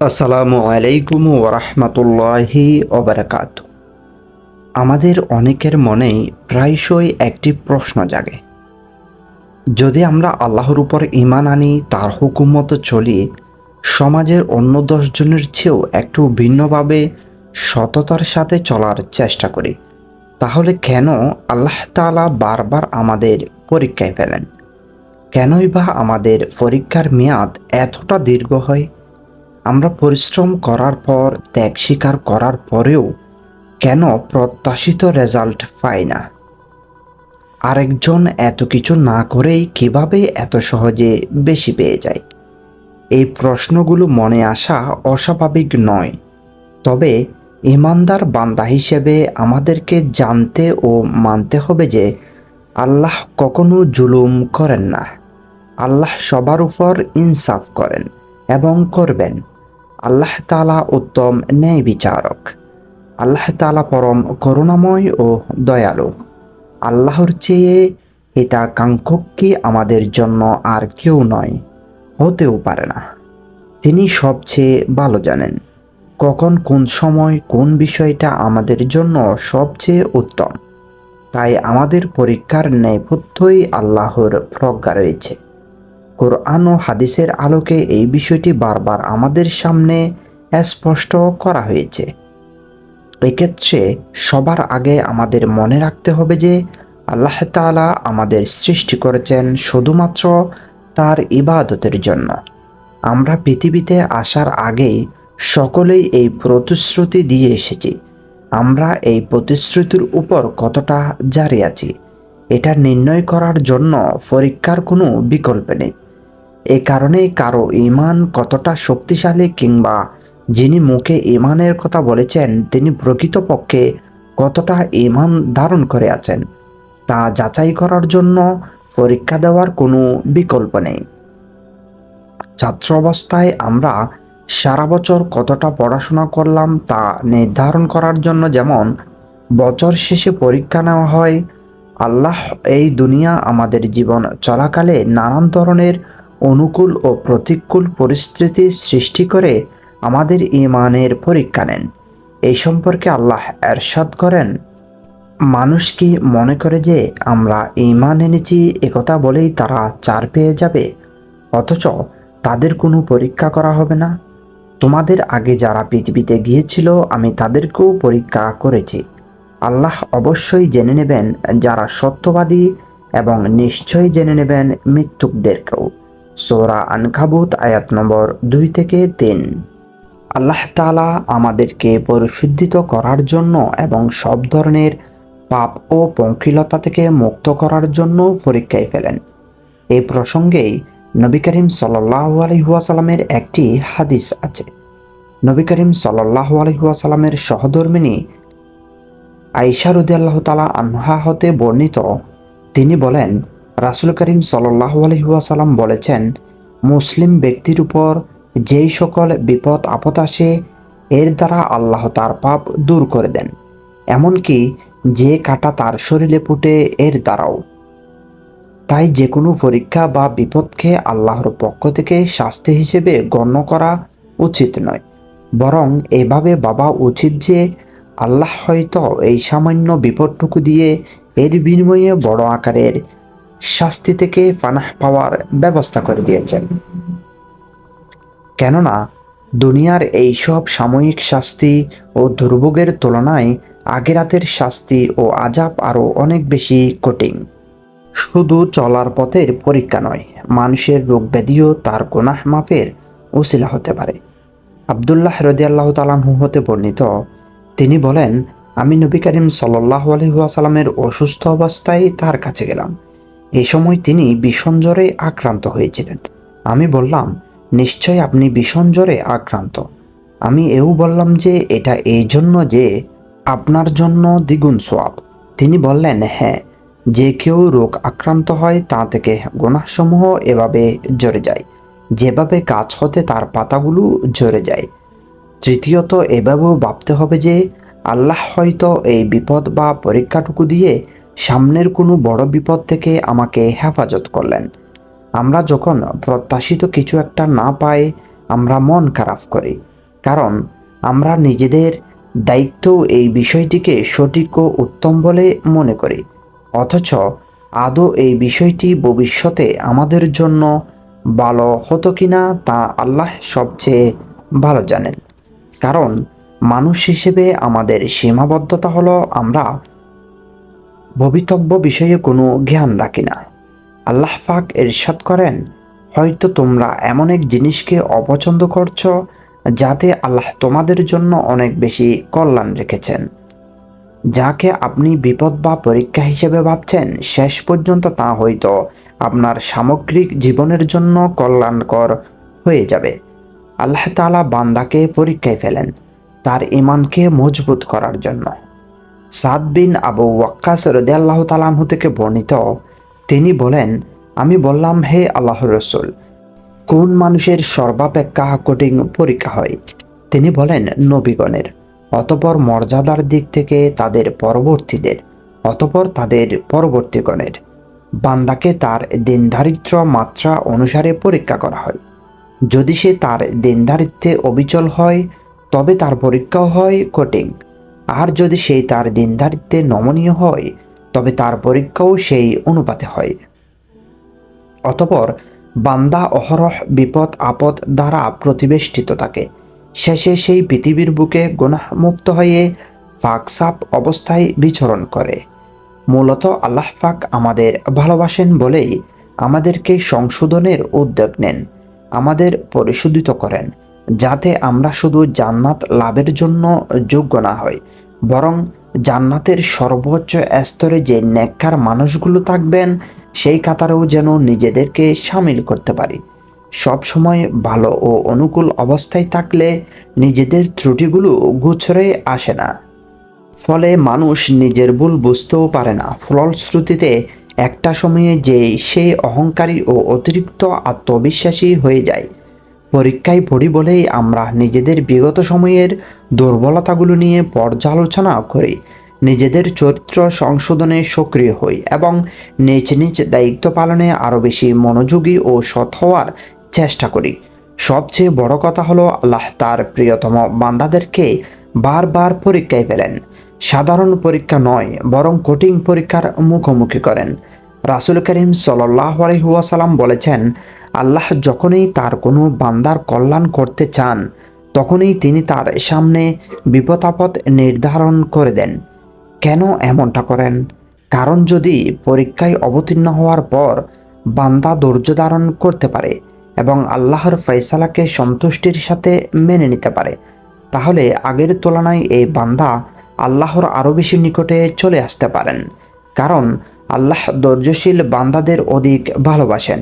আসসালামু আলাইকুম ওরহমতুল্লাহি ওবরাকাত। আমাদের অনেকের মনেই প্রায়শই একটি প্রশ্ন জাগে। যদি আমরা আল্লাহর উপর ইমান আনি, তার হুকুমত চলি, সমাজের অন্য দশজনের চেয়েও একটু ভিন্নভাবে সততার সাথে চলার চেষ্টা করি, তাহলে কেন আল্লাহ তাআলা বারবার আমাদের পরীক্ষায় ফেলেন? কেনই বা আমাদের পরীক্ষার মেয়াদ এতটা দীর্ঘ হয়? আমরা পরিশ্রম করার পর, ত্যাগ স্বীকার করার পরেও কেন প্রত্যাশিত রেজাল্ট পাই না? আরেকজন এত কিছু না করেই কীভাবে এত সহজে বেশি পেয়ে যায়? এই প্রশ্নগুলো মনে আসা অস্বাভাবিক নয়। তবে ইমানদার বান্দা হিসেবে আমাদেরকে জানতে ও মানতে হবে যে আল্লাহ কখনো জুলুম করেন না। আল্লাহ সবার উপর ইনসাফ করেন এবং করবেন। আল্লাহ তালা উত্তম ন্যায় বিচারক। আল্লাহ তালা পরম করুণাময় ও দয়ালু। আল্লাহর চেয়ে এটা কাঙ্ক্ষী আমাদের জন্য আর কেউ নয়, হতেও পারে না। তিনি সবচেয়ে ভালো জানেন, কখন কোন সময় কোন বিষয়টা আমাদের জন্য সবচেয়ে উত্তম। তাই আমাদের পরীক্ষার নেপথ্যই আল্লাহর প্রজ্ঞা রয়েছে। কোরআন ও হাদিসের আলোকে এই বিষয়টি বারবার আমাদের সামনে স্পষ্ট করা হয়েছে। এক্ষেত্রে সবার আগে আমাদের মনে রাখতে হবে যে আল্লাহ তাআলা আমাদের সৃষ্টি করেছেন শুধুমাত্র তার ইবাদতের জন্য। আমরা পৃথিবীতে আসার আগেই সকলেই এই প্রতিশ্রুতি দিয়ে এসেছি। আমরা এই প্রতিশ্রুতির উপর কতটা জারি আছি, এটা নির্ণয় করার জন্য পরীক্ষার কোনো বিকল্প নেই। এ কারণে কারও ইমান কতটা শক্তিশালী কিংবা যিনি মুখে ইমানের কথা বলেছেন, তিনি প্রকৃতপক্ষে কতটা ইমান ধারণ করে আছেন, তা যাচাই করার জন্য পরীক্ষা দেওয়ার কোনো বিকল্প নেই। ছাত্র অবস্থায় আমরা সারা বছর কতটা পড়াশোনা করলাম তা নির্ধারণ করার জন্য যেমন বছর শেষে পরীক্ষা নেওয়া হয়, আল্লাহ এই দুনিয়া আমাদের জীবন চলাকালে নানান ধরনের অনুকূল ও প্রতিকূল পরিস্থিতি সৃষ্টি করে আমাদের ইমানের পরীক্ষা নেন। এই সম্পর্কে আল্লাহ এরশাদ করেন, মানুষ কি মনে করে যে আমরা ইমান এনেছি একথা বলেই তারা চার পেয়ে যাবে? অথচ তাদের কোনো পরীক্ষা করা হবে না। তোমাদের আগে যারা পৃথিবীতে গিয়েছিল, আমি তাদেরকেও পরীক্ষা করেছি। আল্লাহ অবশ্যই জেনে নেবেন যারা সত্যবাদী এবং নিশ্চয়ই জেনে নেবেন মৃত্যুকদেরকেও। সোরা আনকাবুত আয়াত নম্বর দুই থেকে তিন। আল্লাহ তালা আমাদেরকে পরিশুদ্ধিত করার জন্য এবং সব ধরনের পাপ ও পঙ্কিলতা থেকে মুক্ত করার জন্য পরীক্ষায় ফেলেন। এই প্রসঙ্গেই নবী করিম সাল্লাহ একটি হাদিস আছে। নবী করিম সাল্লাহ আলহিহাসাল্লামের সহধর্মিনী আইসা রুদি আল্লাহ তালা আনহা হতে বর্ণিত। তিনি বলেন রাসুল করিম সাল্লাহ আলহিহাসাল্লাম বলেছেন, মুসলিম ব্যক্তির উপর যেই সকল বিপদ আপদ আসে, এর দ্বারা আল্লাহ তার পাপ দূর করে দেন। এমনকি যে কাটা তার শরীরে ফুটে, এর দ্বারাও। তাই যে কোনো পরীক্ষা বা বিপদকে আল্লাহর পক্ষ থেকে শাস্তি হিসেবে গণ্য করা উচিত নয়। বরং এভাবে বাবা উচিত যে, আল্লাহ হয়তো এই সামান্য বিপদটুকু দিয়ে এর বিনিময়ে বড় আকারের শাস্তি থেকে ফানাহ পাওয়ার ব্যবস্থা করে দিয়েছেন। কেননা, দুনিয়ার এই সব সাময়িক শাস্তি ও দুর্ভোগের তুলনায় আগেরাতের শাস্তি ও আজাব আরও অনেক বেশি কঠিন। শুধু চলার পথের পরীক্ষা নয়, মানুষের রোগ ব্যাধিও তার গোনাহ মাপের ওসিলা হতে পারে। আবদুল্লাহ রদিয়াল্লাহ তালাহু হতে বর্ণিত, তিনি বলেন, আমি নবী করিম সাল্লাহ আলহিহাসাল্লামের অসুস্থ অবস্থায় তার কাছে গেলাম। এই সময় তিনি ভীষণ জ্বরে আক্রান্ত হয়েছিলেন। আমি বললাম, নিশ্চয় আপনি ভীষণ জ্বরে আক্রান্ত। আমি এও বললাম যে, এটা এই জন্য যে আপনার জন্য দ্বিগুণ সোয়াব তিনি বললেন হ্যাঁ যে কেউ রোগ আক্রান্ত হয় তা থেকে গোনাসমূহ এভাবে জড়ে যায়। যেভাবে গাছ হতে তার পাতাগুলো ঝরে যায়। তৃতীয়ত, এভাবেও ভাবতে হবে যে, আল্লাহ হয়তো এই বিপদ বা পরীক্ষাটুকু দিয়ে সামনের কোনো বড় বিপদ থেকে আমাকে হেফাজত করলেন। আমরা যখন প্রত্যাশিত কিছু একটা না পাই, আমরা মন খারাপ করি। কারণ আমরা নিজেদের দায়িত্ব এই বিষয়টিকে সঠিক ও উত্তম বলে মনে করি। অথচ আদৌ এই বিষয়টি ভবিষ্যতে আমাদের জন্য ভালো হতো কিনা তা আল্লাহ সবচেয়ে ভালো জানেন। কারণ মানুষ হিসেবে আমাদের সীমাবদ্ধতা হলো আমরা ভবিতব্য বিষয়ে কোনো জ্ঞান রাখি না। আল্লাহ পাক এরশাদ করেন, হয়তো তোমরা এমন এক জিনিসকে অপছন্দ করছ যাতে আল্লাহ তোমাদের জন্য অনেক বেশি কল্যাণ রেখেছেন। যাকে আপনি বিপদ বা পরীক্ষা হিসেবে ভাবছেন, শেষ পর্যন্ত তা হয়তো আপনার সামগ্রিক জীবনের জন্য কল্যাণকর হয়ে যাবে। আল্লাহ তাআলা বান্দাকে পরীক্ষায় ফেলেন, তার ইমানকে মজবুত করার জন্য। সাদ বিন আবু ওয়াক্কাস রদিয়াল্লাহ তালাহু থেকে বর্ণিত, তিনি বলেন, আমি বললাম, হে আল্লাহ রসুল, কোন মানুষের সর্বাপেক্ষা কঠিন পরীক্ষা হয়? তিনি বলেন, নবীগণের, অতপর মর্যাদার দিক থেকে তাদের পরবর্তীদের, অতপর তাদের পরবর্তীগণের। বান্দাকে তার দিনধারিত্র মাত্রা অনুসারে পরীক্ষা করা হয়। যদি সে তার দিনধারিত্বে অবিচল হয়, তবে তার পরীক্ষাও হয় কঠিন। আর যদি সেই তার দিনধারিত্বে নমনীয় হয়, তবে তার পরীক্ষাও সেই অনুপাতে হয়। অতপর বান্দা অহরহ বিপদ আপদ দ্বারা প্রতিবেষ্টিত থাকে। শেষে সেই পৃথিবীর বুকে গুনাহমুক্ত হয়ে ফাঁকসাপ অবস্থায় বিচরণ করে। মূলত আল্লাহ পাক আমাদের ভালোবাসেন বলেই আমাদেরকে সংশোধনের উদ্যোগ নেন, আমাদের পরিশোধিত করেন। যাতে আমরা শুধু জান্নাত লাভের জন্য যোগ্য না হই, বরং জান্নাতের সর্বোচ্চ স্তরে যে নেককার মানুষগুলো থাকবেন, সেই কাতারেও যেন নিজেদেরকে সামিল করতে পারি। সব সময় ভালো ও অনুকূল অবস্থায় থাকলে নিজেদের ত্রুটিগুলো গুছরে আসে না। ফলে মানুষ নিজের ভুল বুঝতেও পারে না। ফলশ্রুতিতে একটা সময়ে যে সেই অহংকারী ও অতিরিক্ত আত্মবিশ্বাসী হয়ে যায়। পরীক্ষায় পড়ি বলেই আমরা নিজেদের বিগত সময়ের দুর্বলতাগুলো নিয়ে পর্যালোচনা করি। নিজেদের চরিত্র সংশোধনে সক্রিয় হই এবং নিজ নিজ দায়িত্ব পালনে আরও বেশি মনোযোগী ও সৎ হওয়ার চেষ্টা করি। সবচেয়ে বড় কথা হলো আল্লাহ তার প্রিয়তম বান্দাদেরকে বারবার পরীক্ষায় ফেলেন। সাধারণ পরীক্ষা নয়, বরং কঠিন পরীক্ষার মুখোমুখি করেন। রাসুল করিম সাল্লাহ আলহিহাসাল্লাম বলেছেন আল্লাহ যখনই তার কোনো বান্দার কল্যাণ করতে চান, তখনই তিনি তার সামনে বিপদ আপদ নির্ধারণ করে দেন। কেন এমনটা করেন? কারণ যদি পরীক্ষায় অবতীর্ণ হওয়ার পর বান্দা ধৈর্য ধারণ করতে পারে এবং আল্লাহর ফয়সালাকে সন্তুষ্টির সাথে মেনে নিতে পারে, তাহলে আগের তুলনায় এই বান্দা আল্লাহর আরও বেশি নিকটে চলে আসতে পারেন, কারণ আল্লাহ ধৈর্যশীল বান্দাদের অধিক ভালোবাসেন।